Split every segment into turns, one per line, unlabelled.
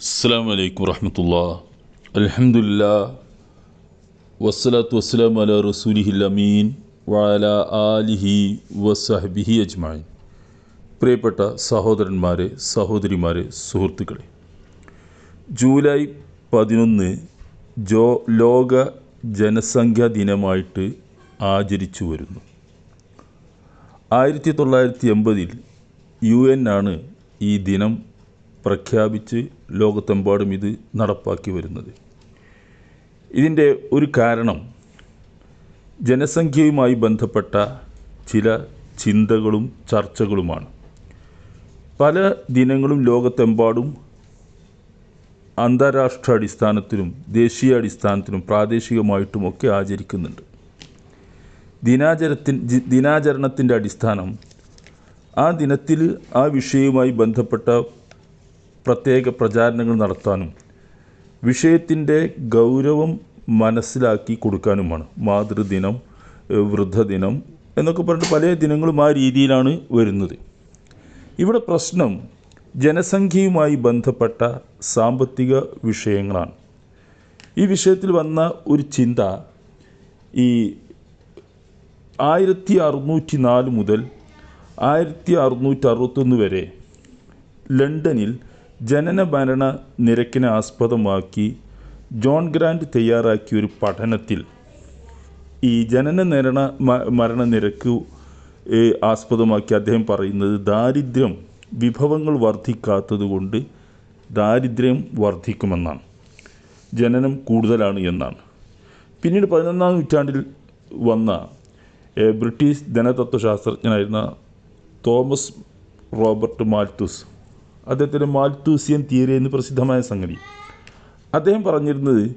അസ്സാം വലൈക്കും വറഹമത്തുള്ള. അലഹമുല്ല വസ്സലാത്തു വസ്സലാം അല റസൂലിഹിൽ അമീൻ വാല ആലിഹി വസഹബിഹി അജ്മാൻ പ്രിയപ്പെട്ട സഹോദരന്മാരെ സഹോദരിമാരെ സുഹൃത്തുക്കളെ ജൂലൈ പതിനൊന്ന് ജോ ലോക ജനസംഖ്യാ ദിനമായിട്ട് ആചരിച്ചു വരുന്നു. ആയിരത്തി തൊള്ളായിരത്തി എൺപതിൽ യു എൻ ആണ് ഈ ദിനം പ്രഖ്യാപിച്ച് ലോകത്തെമ്പാടും ഇത് നടപ്പാക്കി വരുന്നത്. ഇതിന്റെ ഒരു കാരണം ജനസംഖ്യയുമായി ബന്ധപ്പെട്ട ചില ചിന്തകളും ചർച്ചകളുമാണ്. പല ദിനങ്ങളും ലോകത്തെമ്പാടും അന്താരാഷ്ട്ര അടിസ്ഥാനത്തിലും ദേശീയ അടിസ്ഥാനത്തിലും പ്രാദേശികമായിട്ടുമൊക്കെ ആചരിക്കുന്നുണ്ട്. ദിനാചരത്തിൻ ദിനാചരണത്തിന്റെ അടിസ്ഥാനം ആ ദിനത്തിൽ ആ വിഷയവുമായി ബന്ധപ്പെട്ട പ്രത്യേക പ്രചാരണങ്ങൾ നടത്താനും വിഷയത്തിന്റെ ഗൗരവം മനസ്സിലാക്കി കൊടുക്കാനുമാണ്. മാതൃദിനം വൃദ്ധദിനം എന്നൊക്കെ പറഞ്ഞിട്ട് പല ദിനങ്ങളും ആ രീതിയിലാണ് വരുന്നത്. ഇവിടെ പ്രശ്നം ജനസംഖ്യയുമായി ബന്ധപ്പെട്ട സാമ്പത്തിക വിഷയങ്ങളാണ്. ഈ വിഷയത്തിൽ വന്ന ഒരു ചിന്ത ഈ ആയിരത്തി അറുന്നൂറ്റി നാല് മുതൽ ആയിരത്തി അറുന്നൂറ്റി അറുപത്തൊന്ന് വരെ ലണ്ടനിൽ ജനന മരണ നിരക്കിനെ ആസ്പദമാക്കി ജോൺ ഗ്രാൻഡ് തയ്യാറാക്കിയ ഒരു പഠനത്തിൽ ഈ ജനന മരണ മരണ നിരക്ക് ആസ്പദമാക്കി അദ്ദേഹം പറയുന്നത് ദാരിദ്ര്യം വിഭവങ്ങൾ വർദ്ധിക്കാത്തതുകൊണ്ട് ദാരിദ്ര്യം വർദ്ധിക്കുമെന്നാണ്. ജനനം കൂടുതലാണ് എന്നാണ്. പിന്നീട് പതിനൊന്നാം നൂറ്റാണ്ടിൽ വന്ന ബ്രിട്ടീഷ് ധനതത്വശാസ്ത്രജ്ഞനായിരുന്ന തോമസ് റോബർട്ട് മാൽത്തൂസ് അദ്ദേഹത്തിന്റെ മാൽത്തൂസിയൻ തിയറി എന്ന് പ്രസിദ്ധമായ സംഗതി. അദ്ദേഹം പറഞ്ഞിരുന്നത്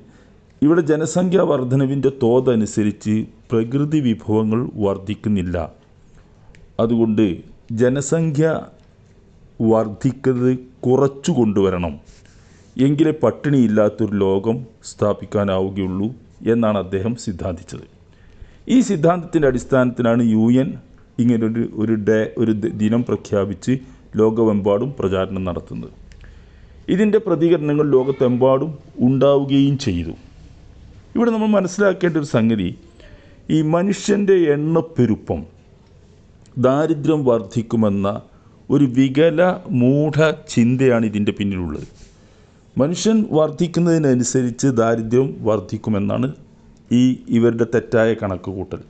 ഇവിടെ ജനസംഖ്യാ വർധനവിന്റെ തോതനുസരിച്ച് പ്രകൃതി വിഭവങ്ങൾ വർദ്ധിക്കുന്നില്ല അതുകൊണ്ട് ജനസംഖ്യ വർദ്ധിക്കുന്നത് കുറച്ചു കൊണ്ടുവരണം. എങ്കിലേ പട്ടിണിയില്ലാത്തൊരു ലോകം സ്ഥാപിക്കാനാവുകയുള്ളൂ എന്നാണ് അദ്ദേഹം സിദ്ധാന്തിച്ചത്. ഈ സിദ്ധാന്തത്തിന്റെ അടിസ്ഥാനത്തിലാണ് യു എൻ ഇങ്ങനൊരു ഒരു ഡേ ഒരു ദിനം പ്രഖ്യാപിച്ച് ലോകമെമ്പാടും പ്രചാരണം നടത്തുന്നത്. ഇതിന്റെ പ്രതികരണങ്ങൾ ലോകത്തെമ്പാടും ഉണ്ടാവുകയും ചെയ്തു. ഇവിടെ നമ്മൾ മനസ്സിലാക്കേണ്ട ഒരു സംഗതി ഈ മനുഷ്യന്റെ എണ്ണപ്പെരുപ്പം ദാരിദ്ര്യം വർദ്ധിക്കുമെന്ന ഒരു വികല മൂഢ ചിന്തയാണ് ഇതിന്റെ പിന്നിലുള്ളത്. മനുഷ്യൻ വർദ്ധിക്കുന്നതിനനുസരിച്ച് ദാരിദ്ര്യം വർദ്ധിക്കുമെന്നാണ് ഈ ഇവരുടെ തെറ്റായ കണക്ക് കൂട്ടൽ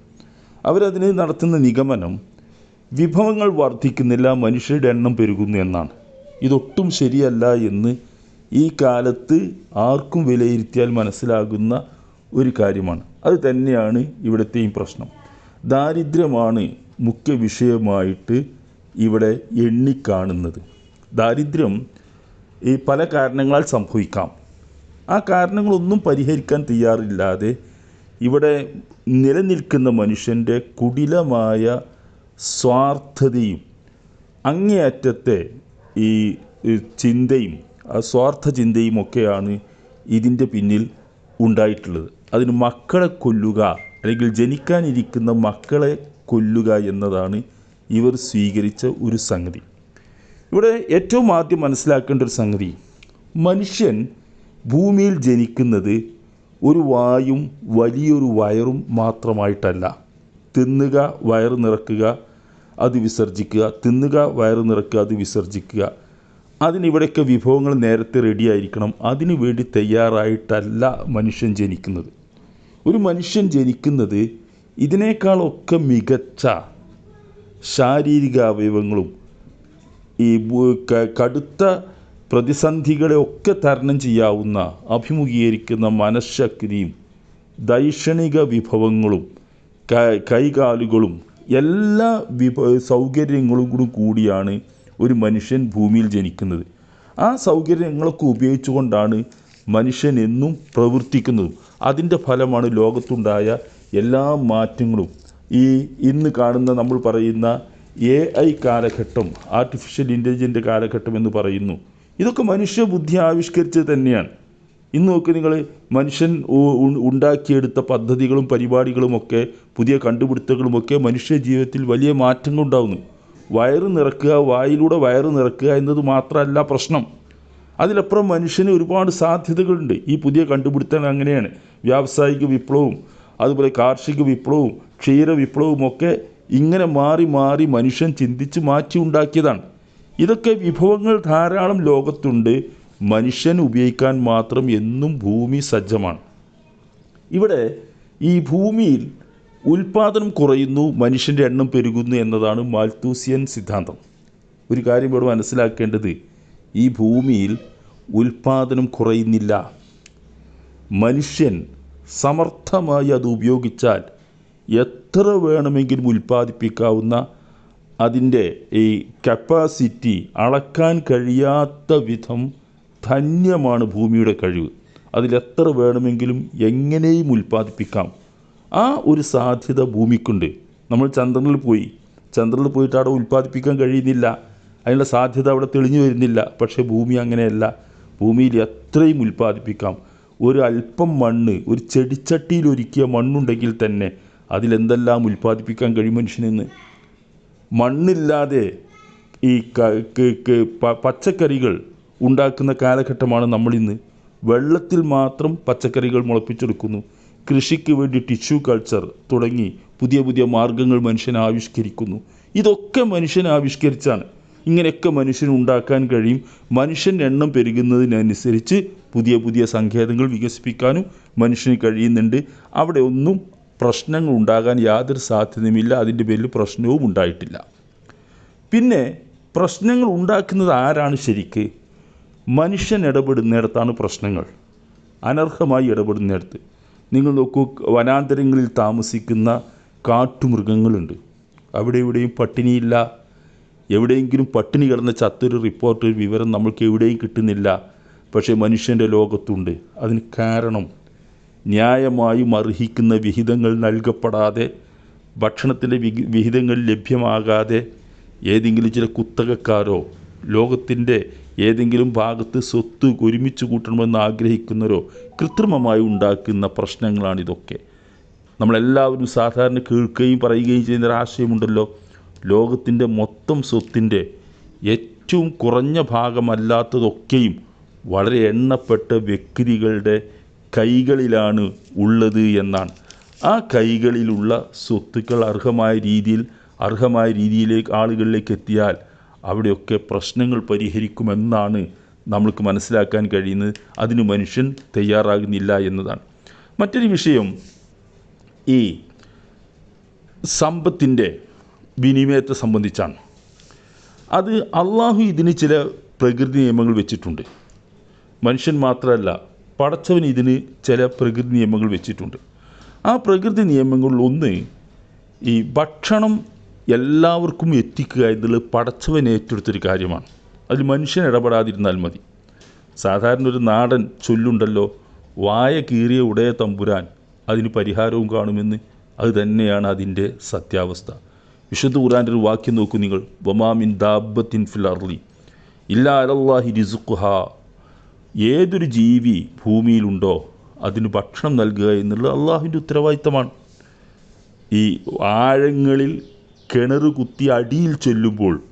അവരതിന് നടത്തുന്ന നിഗമനം വിഭവങ്ങൾ വർദ്ധിക്കുന്നില്ല മനുഷ്യരുടെ എണ്ണം പെരുകുന്നു എന്നാണ്. ഇതൊട്ടും ശരിയല്ല എന്ന് ഈ കാലത്ത് ആർക്കും വിലയിരുത്തിയാൽ മനസ്സിലാകുന്ന ഒരു കാര്യമാണ്. അത് തന്നെയാണ് ഇവിടുത്തെയും പ്രശ്നം. ദാരിദ്ര്യമാണ് മുഖ്യ വിഷയമായിട്ട് ഇവിടെ എണ്ണിക്കാണുന്നത്. ദാരിദ്ര്യം ഈ പല കാരണങ്ങളാൽ സംഭവിക്കാം. ആ കാരണങ്ങളൊന്നും പരിഹരിക്കാൻ തയ്യാറില്ലാതെ ഇവിടെ നിലനിൽക്കുന്ന മനുഷ്യന്റെ കുടിലമായ സ്വാർത്ഥതയും അങ്ങേയറ്റത്തെ ഈ ചിന്തയും ആ സ്വാർത്ഥ ചിന്തയും ഒക്കെയാണ് ഇതിന്റെ പിന്നിൽ ഉണ്ടായിട്ടുള്ളത്. അതിന് മക്കളെ കൊല്ലുക അല്ലെങ്കിൽ ജനിക്കാനിരിക്കുന്ന മക്കളെ കൊല്ലുക എന്നതാണ് ഇവർ സ്വീകരിച്ച ഒരു സംഗതി. ഇവിടെ ഏറ്റവും ആദ്യം മനസ്സിലാക്കേണ്ട ഒരു സംഗതി മനുഷ്യൻ ഭൂമിയിൽ ജനിക്കുന്നത് ഒരു വായും വലിയൊരു വയറും മാത്രമായിട്ടല്ല. തിന്നുക വയറ് നിറക്കുക അത് വിസർജിക്കുക തിന്നുക വയറ് നിറക്കുക അത് വിസർജിക്കുക. അതിനിവിടെയൊക്കെ വിഭവങ്ങൾ നേരത്തെ റെഡിയായിരിക്കണം അതിനു വേണ്ടി തയ്യാറായിട്ടല്ല മനുഷ്യൻ ജനിക്കുന്നത്. ഒരു മനുഷ്യൻ ജനിക്കുന്നത് ഇതിനേക്കാളൊക്കെ മികച്ച ശാരീരിക അവയവങ്ങളും ഈ കടുത്ത പ്രതിസന്ധികളെ ഒക്കെ തരണം ചെയ്യാവുന്ന അഭിമുഖീകരിക്കുന്ന മനഃശക്തിയും ദൈക്ഷണിക വിഭവങ്ങളും കൈകാലുകളും എല്ലാ വിഭ സൗകര്യങ്ങളും കൂടി കൂടിയാണ് ഒരു മനുഷ്യൻ ഭൂമിയിൽ ജനിക്കുന്നത്. ആ സൗകര്യങ്ങളൊക്കെ ഉപയോഗിച്ചുകൊണ്ടാണ് മനുഷ്യൻ എന്നും പ്രവർത്തിക്കുന്നതും. അതിന്റെ ഫലമാണ് ലോകത്തുണ്ടായ എല്ലാ മാറ്റങ്ങളും. ഈ ഇന്ന് കാണുന്ന നമ്മൾ പറയുന്ന എ ഐ കാലഘട്ടം ആർട്ടിഫിഷ്യൽ ഇന്റലിജന്റ് കാലഘട്ടം എന്ന് പറയുന്നു. ഇതൊക്കെ മനുഷ്യബുദ്ധി ആവിഷ്കരിച്ചത് തന്നെയാണ്. ഇന്ന് നോക്ക് നിങ്ങൾ മനുഷ്യൻ ഉണ്ടാക്കിയെടുത്ത പദ്ധതികളും പരിപാടികളുമൊക്കെ പുതിയ കണ്ടുപിടുത്തങ്ങളുമൊക്കെ മനുഷ്യ ജീവിതത്തിൽ വലിയ മാറ്റങ്ങൾ ഉണ്ടാകുന്നു വയറ് നിറക്കുക വായിലൂടെ വയറ് നിറക്കുക എന്നത് മാത്രമല്ല പ്രശ്നം. അതിലപ്പുറം മനുഷ്യന് ഒരുപാട് സാധ്യതകളുണ്ട്. ഈ പുതിയ കണ്ടുപിടുത്തങ്ങൾ അങ്ങനെയാണ്. വ്യാവസായിക വിപ്ലവവും അതുപോലെ കാർഷിക വിപ്ലവവും ക്ഷീര വിപ്ലവവും ഒക്കെ ഇങ്ങനെ മാറി മാറി മനുഷ്യൻ ചിന്തിച്ച് മാറ്റി ഉണ്ടാക്കിയതാണ്. ഇതൊക്കെ വിഭവങ്ങൾ ധാരാളം ലോകത്തുണ്ട്. മനുഷ്യൻ ഉപയോഗിക്കാൻ മാത്രം എന്നും ഭൂമി സജ്ജമാണ്. ഇവിടെ ഈ ഭൂമിയിൽ ഉൽപാദനം കുറയുന്നു മനുഷ്യന്റെ എണ്ണം പെരുകുന്നു എന്നതാണ് മാൽത്തൂസിയൻ സിദ്ധാന്തം. ഒരു കാര്യം ഇവിടെ മനസ്സിലാക്കേണ്ടത് ഈ ഭൂമിയിൽ ഉൽപാദനം കുറയുന്നില്ല. മനുഷ്യൻ സമർത്ഥമായി അത് ഉപയോഗിച്ചാൽ എത്ര വേണമെങ്കിലും ഉൽപ്പാദിപ്പിക്കാവുന്ന അതിന്റെ ഈ കപ്പാസിറ്റി അളക്കാൻ കഴിയാത്ത വിധം ധന്യമാണ് ഭൂമിയുടെ കഴിവ്. അതിലെത്ര വേണമെങ്കിലും എങ്ങനെയും ഉൽപ്പാദിപ്പിക്കാം. ആ ഒരു സാധ്യത ഭൂമിക്കുണ്ട്. നമ്മൾ ചന്ദ്രനിൽ പോയി. ചന്ദ്രനിൽ പോയിട്ട് അവിടെ ഉൽപ്പാദിപ്പിക്കാൻ കഴിയുന്നില്ല. അതിനുള്ള സാധ്യത അവിടെ തെളിഞ്ഞു വരുന്നില്ല. പക്ഷേ ഭൂമി അങ്ങനെയല്ല. ഭൂമിയിൽ എത്രയും ഉൽപ്പാദിപ്പിക്കാം. ഒരു അല്പം മണ്ണ് ഒരു ചെടിച്ചട്ടിയിൽ ഒരുക്കിയ മണ്ണുണ്ടെങ്കിൽ തന്നെ അതിലെന്തെല്ലാം ഉൽപ്പാദിപ്പിക്കാൻ കഴിയും മനുഷ്യനെന്ന്? മണ്ണില്ലാതെ ഈ പച്ചക്കറികൾ ഉണ്ടാക്കുന്ന കാലഘട്ടമാണ് നമ്മളിന്ന്. വെള്ളത്തിൽ മാത്രം പച്ചക്കറികൾ മുളപ്പിച്ചെടുക്കുന്നു. കൃഷിക്ക് വേണ്ടി ടിഷ്യൂ കൾച്ചർ തുടങ്ങി പുതിയ പുതിയ മാർഗങ്ങൾ മനുഷ്യൻ ആവിഷ്കരിക്കുന്നു. ഇതൊക്കെ മനുഷ്യൻ ആവിഷ്കരിച്ചാണ്. ഇങ്ങനെയൊക്കെ മനുഷ്യന് ഉണ്ടാക്കാൻ കഴിയും. മനുഷ്യന്റെ എണ്ണം പെരുകുന്നതിനനുസരിച്ച് പുതിയ പുതിയ സങ്കേതങ്ങൾ വികസിപ്പിക്കാനും മനുഷ്യന് കഴിയുന്നുണ്ട്. അവിടെ ഒന്നും പ്രശ്നങ്ങൾ ഉണ്ടാകാൻ യാതൊരു സാധ്യതയുമില്ല. അതിന്റെ പേരിൽ പ്രശ്നവും ഉണ്ടായിട്ടില്ല. പിന്നെ പ്രശ്നങ്ങൾ ഉണ്ടാക്കുന്നത് ആരാണ് ശരിക്ക്? മനുഷ്യൻ ഇടപെടുന്നിടത്താണ് പ്രശ്നങ്ങൾ. അനർഹമായി ഇടപെടുന്നിടത്ത്. നിങ്ങൾ നോക്കൂ വനാന്തരങ്ങളിൽ താമസിക്കുന്ന കാട്ടുമൃഗങ്ങളുണ്ട്. അവിടെ എവിടെയും പട്ടിണിയില്ല. എവിടെയെങ്കിലും പട്ടിണി കിടന്ന ചത്തൊരു റിപ്പോർട്ട് ഒരു വിവരം നമ്മൾക്ക് എവിടെയും കിട്ടുന്നില്ല. പക്ഷേ മനുഷ്യന്റെ ലോകത്തുണ്ട്. അതിന് കാരണം ന്യായമായും അർഹിക്കുന്ന വിഹിതങ്ങൾ നൽകപ്പെടാതെ ഭക്ഷണത്തിന്റെ വിഹിതങ്ങൾ ലഭ്യമാകാതെ ഏതെങ്കിലും ചില കുത്തകക്കാരോ ലോകത്തിന്റെ ഏതെങ്കിലും ഭാഗത്ത് സ്വത്ത് ഒരുമിച്ച് കൂട്ടണമെന്ന് ആഗ്രഹിക്കുന്നവരോ കൃത്രിമമായി ഉണ്ടാക്കുന്ന പ്രശ്നങ്ങളാണിതൊക്കെ. നമ്മളെല്ലാവരും സാധാരണ കേൾക്കുകയും പറയുകയും ചെയ്യുന്ന ഒരു ആശയമുണ്ടല്ലോ. ലോകത്തിന്റെ മൊത്തം സ്വത്തിന്റെ ഏറ്റവും കുറഞ്ഞ ഭാഗമല്ലാത്തതൊക്കെയും വളരെ എണ്ണപ്പെട്ട വ്യക്തികളുടെ കൈകളിലാണ് ഉള്ളത് എന്നാണ്. ആ കൈകളിലുള്ള സ്വത്തുക്കൾ അർഹമായ രീതിയിൽ അർഹമായ രീതിയിലേക്ക് ആളുകളിലേക്ക് എത്തിയാൽ അവിടെയൊക്കെ പ്രശ്നങ്ങൾ പരിഹരിക്കുമെന്നാണ് നമ്മൾക്ക് മനസ്സിലാക്കാൻ കഴിയുന്നത്. അതിന് മനുഷ്യൻ തയ്യാറാകുന്നില്ല എന്നതാണ്. മറ്റൊരു വിഷയം ഈ സമ്പത്തിന്റെ വിനിമയത്തെ സംബന്ധിച്ചാണ്. അത് അള്ളാഹു ഇതിന് ചില പ്രകൃതി നിയമങ്ങൾ വെച്ചിട്ടുണ്ട്. മനുഷ്യൻ മാത്രമല്ല പടച്ചവൻ ഇതിന് ചില പ്രകൃതി നിയമങ്ങൾ വെച്ചിട്ടുണ്ട്. ആ പ്രകൃതി നിയമങ്ങളിൽ ഒന്ന് ഈ ഭക്ഷണം എല്ലാവർക്കും എത്തിക്കുക എന്നുള്ളത് പടച്ചവൻ ഏറ്റെടുത്തൊരു കാര്യമാണ്. അതിൽ മനുഷ്യൻ ഇടപെടാതിരുന്നാൽ മതി. സാധാരണ ഒരു നാടൻ ചൊല്ലുണ്ടല്ലോ വായ കീറിയ ഉടയ തമ്പുരാൻ അതിന് പരിഹാരവും കാണുമെന്ന്. അത് തന്നെയാണ് അതിന്റെ സത്യാവസ്ഥ. വിശുദ്ധ ഖുറാന്റെ ഒരു വാക്യം നോക്കൂ നിങ്ങൾ. വമാമിൻ ദാബത്തിൻ ഫിൽ അർലി ഇല്ലാ അലല്ലാഹി റിസുഖുഹ. ഏതൊരു ജീവി ഭൂമിയിലുണ്ടോ അതിന് ഭക്ഷണം നൽകുക എന്നുള്ളത് അള്ളാഹുവിന്റെ ഉത്തരവാദിത്തമാണ്. ഈ ആഴങ്ങളിൽ കിണർ കുത്തി അടിയിൽ ചെല്ലുമ്പോൾ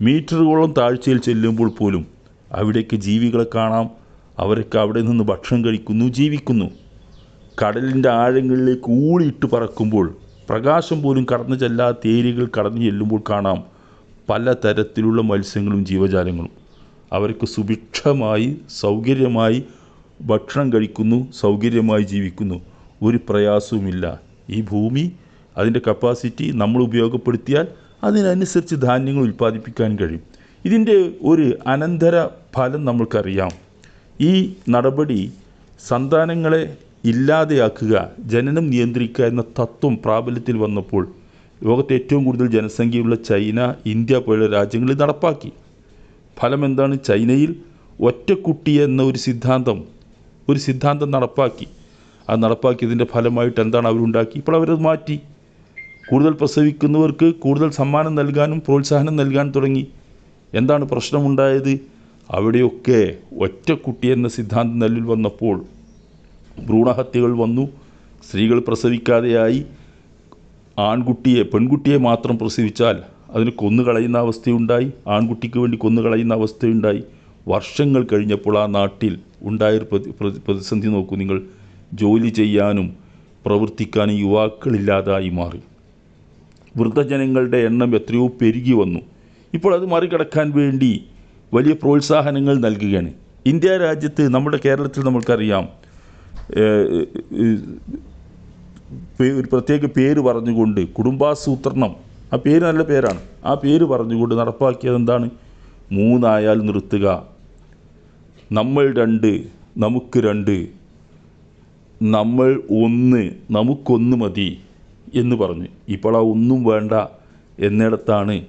മീറ്ററുകളോളം താഴ്ചയിൽ ചെല്ലുമ്പോൾ പോലും അവിടേക്ക് ജീവികളെ കാണാം. അവരൊക്കെ അവിടെ നിന്ന് ഭക്ഷണം കഴിക്കുന്നു ജീവിക്കുന്നു. കടലിന്റെ ആഴങ്ങളിലേക്ക് ഊളിയിട്ട് പറക്കുമ്പോൾ പ്രകാശം പോലും കടന്നു ചെല്ലാത്ത ഏരിയകൾ കടന്നു ചെല്ലുമ്പോൾ കാണാം പല തരത്തിലുള്ള മത്സ്യങ്ങളും ജീവജാലങ്ങളും. അവർക്ക് സുഭിക്ഷമായി സൗകര്യമായി ഭക്ഷണം കഴിക്കുന്നു സൗകര്യമായി ജീവിക്കുന്നു. ഒരു പ്രയാസവുമില്ല. ഈ ഭൂമി അതിന്റെ കപ്പാസിറ്റി നമ്മൾ ഉപയോഗപ്പെടുത്തിയാൽ അതിനനുസരിച്ച് ധാന്യങ്ങൾ ഉൽപ്പാദിപ്പിക്കാൻ കഴിയും. ഇതിന്റെ ഒരു അനന്തര ഫലം നമ്മൾക്കറിയാം. ഈ നടപടി സന്താനങ്ങളെ ഇല്ലാതെയാക്കുക ജനനം നിയന്ത്രിക്കുക എന്ന തത്വം പ്രാബല്യത്തിൽ വന്നപ്പോൾ ലോകത്തെ ഏറ്റവും കൂടുതൽ ജനസംഖ്യയുള്ള ചൈന ഇന്ത്യ പോലുള്ള രാജ്യങ്ങളിൽ നടപ്പാക്കി. ഫലം എന്താണ്? ചൈനയിൽ ഒറ്റക്കുട്ടി എന്ന ഒരു സിദ്ധാന്തം ഒരു സിദ്ധാന്തം നടപ്പാക്കി. അത് നടപ്പാക്കിയതിന്റെ ഫലമായിട്ട് എന്താണ് അവരുണ്ടാക്കി? ഇപ്പോൾ അവരത് മാറ്റി. കൂടുതൽ പ്രസവിക്കുന്നവർക്ക് കൂടുതൽ സമ്മാനം നൽകാനും പ്രോത്സാഹനം നൽകാൻ തുടങ്ങി. എന്താണ് പ്രശ്നമുണ്ടായത്? അവിടെയൊക്കെ ഒറ്റക്കുട്ടി എന്ന സിദ്ധാന്തം നെല്ലിൽ വന്നപ്പോൾ ഭ്രൂണഹത്യകൾ വന്നു. സ്ത്രീകൾ പ്രസവിക്കാതെയായി. ആൺകുട്ടിയെ പെൺകുട്ടിയെ മാത്രം പ്രസവിച്ചാൽ അതിന് കൊന്നുകളയുന്ന അവസ്ഥയുണ്ടായി. ആൺകുട്ടിക്ക് വേണ്ടി കൊന്നുകളയുന്ന അവസ്ഥയുണ്ടായി. വർഷങ്ങൾ കഴിഞ്ഞപ്പോൾ ആ നാട്ടിൽ ഉണ്ടായൊരു പ്രതി പ്രതി പ്രതിസന്ധി നോക്കൂ നിങ്ങൾ. ജോലി ചെയ്യാനും പ്രവർത്തിക്കാനും യുവാക്കളില്ലാതായി മാറി. വൃദ്ധജനങ്ങളുടെ എണ്ണം എത്രയോ പെരുകി വന്നു. ഇപ്പോൾ അത് മറികടക്കാൻ വേണ്ടി വലിയ പ്രോത്സാഹനങ്ങൾ നൽകുകയാണ്. ഇന്ത്യ രാജ്യത്ത് നമ്മുടെ കേരളത്തിൽ പേ- ഒരു പ്രത്യേക പേര് പറഞ്ഞുകൊണ്ട് കുടുംബാസൂത്രണം. ആ പേര് നല്ല പേരാണ്. ആ പേര് പറഞ്ഞുകൊണ്ട് നടപ്പാക്കിയത് എന്താണ്? മൂന്നായാൽ നിർത്തുക. നമ്മൾ രണ്ട് നമുക്ക് രണ്ട്. നമ്മൾ ഒന്ന് നമുക്കൊന്ന് മതി. എന്ന് പറഞ്ഞു. ഇപ്പോൾ ആ ഒന്നും വേണ്ട എന്നിടത്താണ്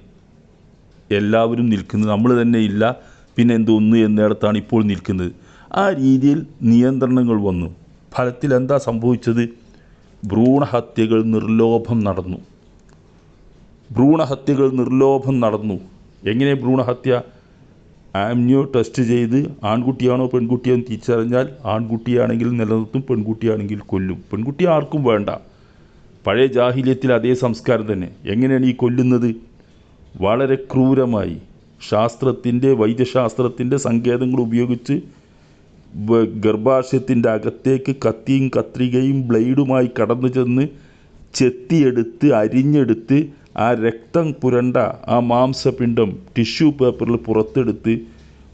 എല്ലാവരും നിൽക്കുന്നത്. നമ്മൾ തന്നെ ഇല്ല പിന്നെ എന്തൊന്ന് എന്നിടത്താണ് ഇപ്പോൾ നിൽക്കുന്നത്. ആ രീതിയിൽ നിയന്ത്രണങ്ങൾ വന്നു. ഫലത്തിൽ എന്താ സംഭവിച്ചത്? ഭ്രൂണഹത്യകൾ നിർലോഭം നടന്നു. ഭ്രൂണഹത്യകൾ നിർലോഭം നടന്നു. എങ്ങനെ ഭ്രൂണഹത്യ? ആംനിയോ ടെസ്റ്റ് ചെയ്ത് ആൺകുട്ടിയാണോ പെൺകുട്ടിയാണോ തിരിച്ചറിഞ്ഞാൽ ആൺകുട്ടിയാണെങ്കിൽ നിലനിർത്തും പെൺകുട്ടിയാണെങ്കിൽ കൊല്ലും. പെൺകുട്ടി ആർക്കും വേണ്ട. പഴയ ജാഹില്യത്തിൽ അതേ സംസ്കാരം തന്നെ. എങ്ങനെയാണ് ഈ കൊല്ലുന്നത്? വളരെ ക്രൂരമായി. ശാസ്ത്രത്തിന്റെ വൈദ്യശാസ്ത്രത്തിന്റെ സങ്കേതങ്ങൾ ഉപയോഗിച്ച് ഗർഭാശയത്തിന്റെ അകത്തേക്ക് കത്തിയും കത്രികയും ബ്ലേഡുമായി കടന്നു ചെന്ന് ചെത്തിയെടുത്ത് അരിഞ്ഞെടുത്ത് ആ രക്തം പുരണ്ട ആ മാംസപിണ്ഡം ടിഷ്യൂ പേപ്പറിൽ പുറത്തെടുത്ത്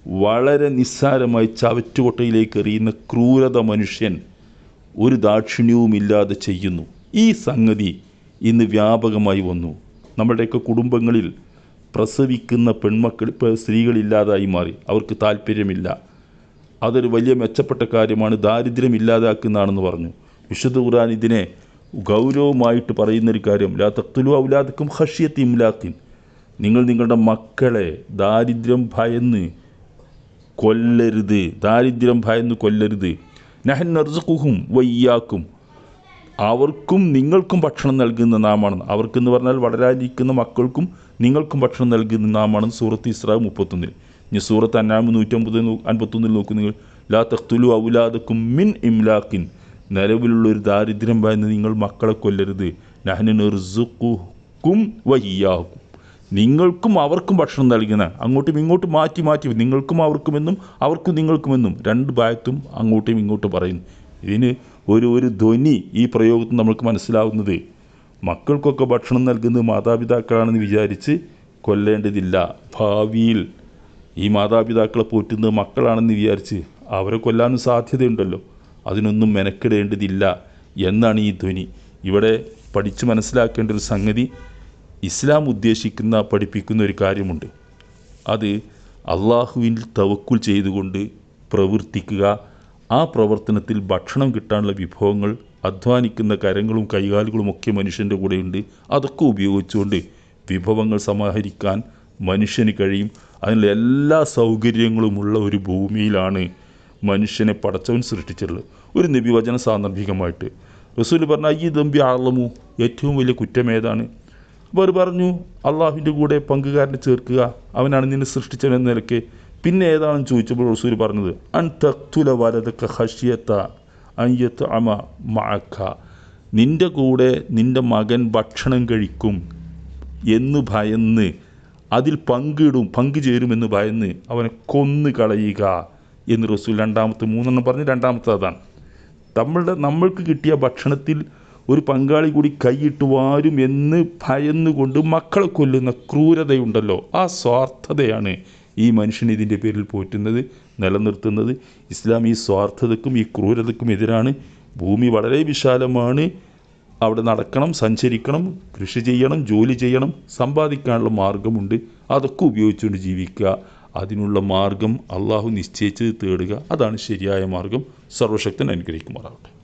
വളരെ നിസ്സാരമായി ചവറ്റുകൊട്ടയിലേക്ക് എറിയുന്ന ക്രൂരത മനുഷ്യൻ ഒരു ദാക്ഷിണ്യവുമില്ലാതെ ചെയ്യുന്നു. ഈ സംഗതി ഇന്ന് വ്യാപകമായി വന്നു. നമ്മുടെയൊക്കെ കുടുംബങ്ങളിൽ പ്രസവിക്കുന്ന പെൺമക്കൾ സ്ത്രീകളില്ലാതായി മാറി. അവർക്ക് താല്പര്യമില്ല. അതൊരു വലിയ മെച്ചപ്പെട്ട കാര്യമാണ്. ദാരിദ്ര്യം ഇല്ലാതാക്കുന്നതാണെന്ന് പറഞ്ഞു. വിശുദ്ധ ഖുർആൻ ഇതിനെ ഗൗരവമായിട്ട് പറയുന്നൊരു കാര്യം ലാ തക്തുലു ഔലാദക്കും ഹഷ്യത്തി ഇംലാക്കിൻ നിങ്ങൾ നിങ്ങളുടെ മക്കളെ ദാരിദ്ര്യം ഭയന്ന് കൊല്ലരുത്. ദാരിദ്ര്യം ഭയന്ന് കൊല്ലരുത്. നഹൻ നർസുഖും വയ്യാക്കും. അവർക്കും നിങ്ങൾക്കും ഭക്ഷണം നൽകുന്ന നാമാണ് അവർക്കെന്ന് പറഞ്ഞാൽ വളരാനിരിക്കുന്ന മക്കൾക്കും നിങ്ങൾക്കും ഭക്ഷണം നൽകുന്ന നാമാണ് സൂറത്ത് ഇസ്രാ മുപ്പത്തൊന്നിൽ. ഇനി സൂറത്ത് അന്നാമ് നൂറ്റമ്പത് അൻപത്തൊന്നിൽ നോക്കൂ നിങ്ങൾ. ലാ തഖ്തുലു ഔലാദക്കും മിൻ ഇംലാക്കിൻ നിലവിലുള്ള ഒരു ദാരിദ്ര്യം ഭയന്ന് നിങ്ങൾ മക്കളെ കൊല്ലരുത്. നഹ്നു നിർസുഖുക്കും വയ്യാക്കും നിങ്ങൾക്കും അവർക്കും ഭക്ഷണം നൽകുന്ന അങ്ങോട്ടും ഇങ്ങോട്ടും മാറ്റി മാറ്റി നിങ്ങൾക്കും അവർക്കുമെന്നും അവർക്കും നിങ്ങൾക്കുമെന്നും രണ്ട് ഭാഗത്തും അങ്ങോട്ടും ഇങ്ങോട്ടും പറയുന്നു. ഇതിന് ഒരു ഒരു ധ്വനി ഈ പ്രയോഗത്തിൽ നമ്മൾക്ക് മനസ്സിലാവുന്നത്. മക്കൾക്കൊക്കെ ഭക്ഷണം നൽകുന്നത് മാതാപിതാക്കളാണെന്ന് വിചാരിച്ച് കൊല്ലേണ്ടതില്ല. ഭാവിയിൽ ഈ മാതാപിതാക്കളെ പോറ്റുന്നത് മക്കളാണെന്ന് വിചാരിച്ച് അവരെ കൊല്ലാനും സാധ്യതയുണ്ടല്ലോ. അതിനൊന്നും മെനക്കെടേണ്ടതില്ല എന്നാണ് ഈ ധ്വനി. ഇവിടെ പഠിച്ചു മനസ്സിലാക്കേണ്ട ഒരു സംഗതി ഇസ്ലാം ഉദ്ദേശിക്കുന്ന പഠിപ്പിക്കുന്ന ഒരു കാര്യമുണ്ട്. അത് അള്ളാഹുവിൽ തവക്കുൽ ചെയ്തുകൊണ്ട് പ്രവർത്തിക്കുക ആ പ്രവർത്തനത്തിൽ ഭക്ഷണം കിട്ടാനുള്ള വിഭവങ്ങൾ അധ്വാനിക്കുന്ന കരങ്ങളും കൈകാലുകളും ഒക്കെ മനുഷ്യന്റെ കൂടെയുണ്ട്. അതൊക്കെ ഉപയോഗിച്ചുകൊണ്ട് വിഭവങ്ങൾ സമാഹരിക്കാൻ മനുഷ്യന് കഴിയും. അതിനുള്ള എല്ലാ സൗകര്യങ്ങളുമുള്ള ഒരു ഭൂമിയിലാണ് മനുഷ്യനെ പടച്ചവൻ സൃഷ്ടിച്ചിട്ടുള്ളത്. ഒരു നിബിവചന സാന്ദർഭികമായിട്ട്. റസൂൽ പറഞ്ഞ ഈ ദമ്പി ആളമു ഏറ്റവും വലിയ കുറ്റം ഏതാണ്? അപ്പോൾ അവർ പറഞ്ഞു അള്ളാഹുവിന്റെ കൂടെ പങ്കുകാരനെ ചേർക്കുക അവനാണ് നിന്നെ സൃഷ്ടിച്ചവൻ എന്ന നിലയ്ക്ക് പിന്നെ ഏതാണെന്ന് ചോദിച്ചപ്പോൾ റസൂൽ പറഞ്ഞത്? അൻ തക്തുല വലതക്ക ഹഷിയത്ത അയ്യത്ത് അമ മഴക്ക നിന്റെ കൂടെ നിന്റെ മകൻ ഭക്ഷണം കഴിക്കും എന്ന് ഭയന്ന് അതിൽ പങ്കിടും പങ്കുചേരുമെന്ന് ഭയന്ന് അവനെ കൊന്നു കളയുക എന്ന് റസൂൽ രണ്ടാമത്തെ മൂന്നെണ്ണം പറഞ്ഞ് രണ്ടാമത്തെ അതാണ്. നമ്മളുടെ നമ്മൾക്ക് കിട്ടിയ ഭക്ഷണത്തിൽ ഒരു പങ്കാളി കൂടി കൈയിട്ട് വാരും എന്ന് ഭയന്നുകൊണ്ട് മക്കളെ കൊല്ലുന്ന ക്രൂരതയുണ്ടല്ലോ. ആ സ്വാർത്ഥതയാണ് ഈ മനുഷ്യൻ ഇതിന്റെ പേരിൽ പോറ്റുന്നത് നിലനിർത്തുന്നത്. ഇസ്ലാം ഈ സ്വാർത്ഥതക്കും ഈ ക്രൂരതക്കും എതിരാണ്. ഭൂമി വളരെ വിശാലമാണ്. അവിടെ നടക്കണം സഞ്ചരിക്കണം കൃഷി ചെയ്യണം ജോലി ചെയ്യണം സമ്പാദിക്കാനുള്ള മാർഗമുണ്ട്. അതൊക്കെ ഉപയോഗിച്ചുകൊണ്ട് ജീവിക്കുക. അതിനുള്ള മാർഗം അള്ളാഹു നിശ്ചയിച്ചത് തേടുക. അതാണ് ശരിയായ മാർഗം. സർവശക്തൻ അനുഗ്രഹിക്കുമാറാവട്ടെ